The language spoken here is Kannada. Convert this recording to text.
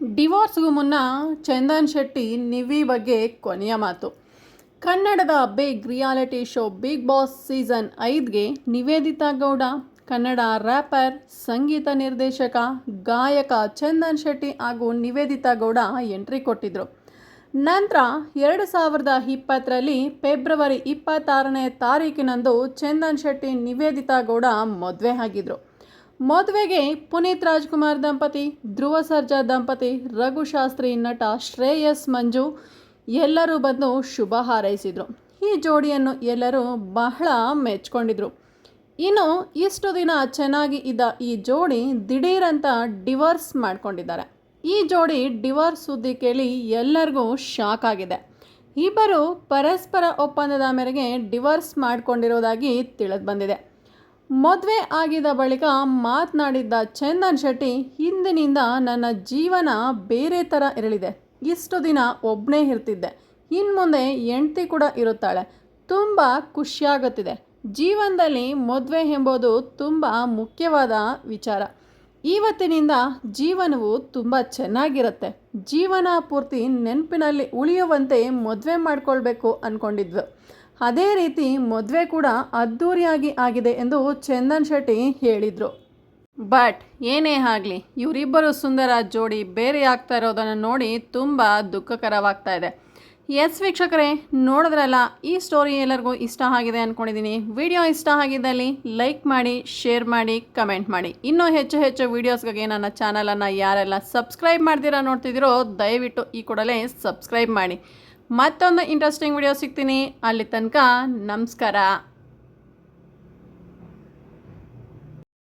ಡಿವೋರ್ಸ್ಗೂ ಮುನ್ನ ಚಂದನ್ ಶೆಟ್ಟಿ ನಿವಿ ಬಗ್ಗೆ ಕೊನೆಯ ಮಾತು. ಕನ್ನಡದ big reality show big boss season ಐದ್ಗೆ Niveditha Gowda, Kannada rapper, ಸಂಗೀತ ನಿರ್ದೇಶಕ, ಗಾಯಕ ಚಂದನ್ ಶೆಟ್ಟಿ ಹಾಗೂ ನಿವೇದಿತಾ ಗೌಡ ಎಂಟ್ರಿ ಕೊಟ್ಟಿದ್ರು. ನಂತರ ಎರಡು ಸಾವಿರದ ಇಪ್ಪತ್ತರಲ್ಲಿ ಫೆಬ್ರವರಿ ಇಪ್ಪತ್ತಾರನೇ ತಾರೀಕಿನಂದು ಚಂದನ್ ಶೆಟ್ಟಿ, ನಿವೇದಿತಾ ಗೌಡ ಮದುವೆ ಆಗಿದ್ರು. ಮದುವೆಗೆ ಪುನೀತ್ ರಾಜ್ಕುಮಾರ್ ದಂಪತಿ, ಧ್ರುವ ಸರ್ಜಾ ದಂಪತಿ ರಘುಶಾಸ್ತ್ರಿ ನಟ ಶ್ರೇಯಸ್ ಮಂಜು ಎಲ್ಲರೂ ಬಂದು ಶುಭ ಹಾರೈಸಿದರು. ಈ ಜೋಡಿಯನ್ನು ಎಲ್ಲರೂ ಬಹಳ ಮೆಚ್ಕೊಂಡಿದ್ರು. ಇನ್ನು ಇಷ್ಟು ದಿನ ಚೆನ್ನಾಗಿ ಇದ್ದ ಈ ಜೋಡಿ ದಿಢೀರಂತ ಡಿವೋರ್ಸ್ ಮಾಡ್ಕೊಂಡಿದ್ದಾರೆ. ಈ ಜೋಡಿ ಡಿವೋರ್ಸ್ ಸುದ್ದಿ ಕೇಳಿ ಎಲ್ಲರಿಗೂ ಶಾಕ್ ಆಗಿದೆ. ಇಬ್ಬರು ಪರಸ್ಪರ ಒಪ್ಪಂದದ ಮೇರೆಗೆ ಡಿವೋರ್ಸ್ ಮಾಡಿಕೊಂಡಿರೋದಾಗಿ ತಿಳಿದು ಬಂದಿದೆ. ಮದುವೆ ಆಗಿದ ಬಳಿಕ ಮಾತನಾಡಿದ್ದ ಚಂದನ್ ಶೆಟ್ಟಿ, ಹಿಂದಿನಿಂದ ನನ್ನ ಜೀವನ ಬೇರೆ ಥರ ಇರಲಿದೆ. ಇಷ್ಟು ದಿನ ಒಬ್ಬನೇ ಇರ್ತಿದ್ದೆ. ಇನ್ನು ಮುಂದೆ ಹೆಂಡ್ತಿ ಕೂಡ ಇರುತ್ತಾಳೆ. ತುಂಬ ಖುಷಿಯಾಗುತ್ತಿದೆ. ಜೀವನದಲ್ಲಿ ಮದುವೆ ಎಂಬುದು ತುಂಬ ಮುಖ್ಯವಾದ ವಿಚಾರ. ಇವತ್ತಿನಿಂದ ಜೀವನವು ತುಂಬ ಚೆನ್ನಾಗಿರುತ್ತೆ. ಜೀವನ ಪೂರ್ತಿ ನೆನಪಿನಲ್ಲಿ ಉಳಿಯುವಂತೆ ಮದುವೆ ಮಾಡಿಕೊಳ್ಬೇಕು ಅಂದ್ಕೊಂಡಿದ್ವು ಅದೇ ರೀತಿ ಮದುವೆ ಕೂಡ ಅದ್ಧೂರಿಯಾಗಿ ಆಗಿದೆ ಎಂದು ಚಂದನ್ ಶೆಟ್ಟಿ ಹೇಳಿದರು. ಬಟ್ ಏನೇ ಆಗಲಿ, ಇವರಿಬ್ಬರು ಸುಂದರ ಜೋಡಿ ಬೇರೆ ಆಗ್ತಾ ಇರೋದನ್ನು ನೋಡಿ ತುಂಬ ದುಃಖಕರವಾಗ್ತಾ ಇದೆ. ಎಸ್ ವೀಕ್ಷಕರೇ, ನೋಡಿದ್ರಲ್ಲ, ಈ ಸ್ಟೋರಿ ಎಲ್ಲರಿಗೂ ಇಷ್ಟ ಆಗಿದೆ ಅಂದ್ಕೊಂಡಿದ್ದೀನಿ ವಿಡಿಯೋ ಇಷ್ಟ ಆಗಿದ್ದಲ್ಲಿ ಲೈಕ್ ಮಾಡಿ ಶೇರ್ ಮಾಡಿ ಕಮೆಂಟ್ ಮಾಡಿ. ಇನ್ನೂ ಹೆಚ್ಚು ಹೆಚ್ಚು ವೀಡಿಯೋಸ್ಗಾಗಿ ನನ್ನ ಚಾನಲನ್ನು ಯಾರೆಲ್ಲ ಸಬ್ಸ್ಕ್ರೈಬ್ ಮಾಡ್ತೀರಾ ನೋಡ್ತಿದ್ದೀರೋ, ದಯವಿಟ್ಟು ಈ ಕೂಡಲೇ ಸಬ್ಸ್ಕ್ರೈಬ್ ಮಾಡಿ. ಮತ್ತೊಂದು ಇಂಟ್ರೆಸ್ಟಿಂಗ್ ವಿಡಿಯೋ ಸಿಗ್ತೀನಿ. ಅಲ್ಲಿ ತನಕ ನಮಸ್ಕಾರ.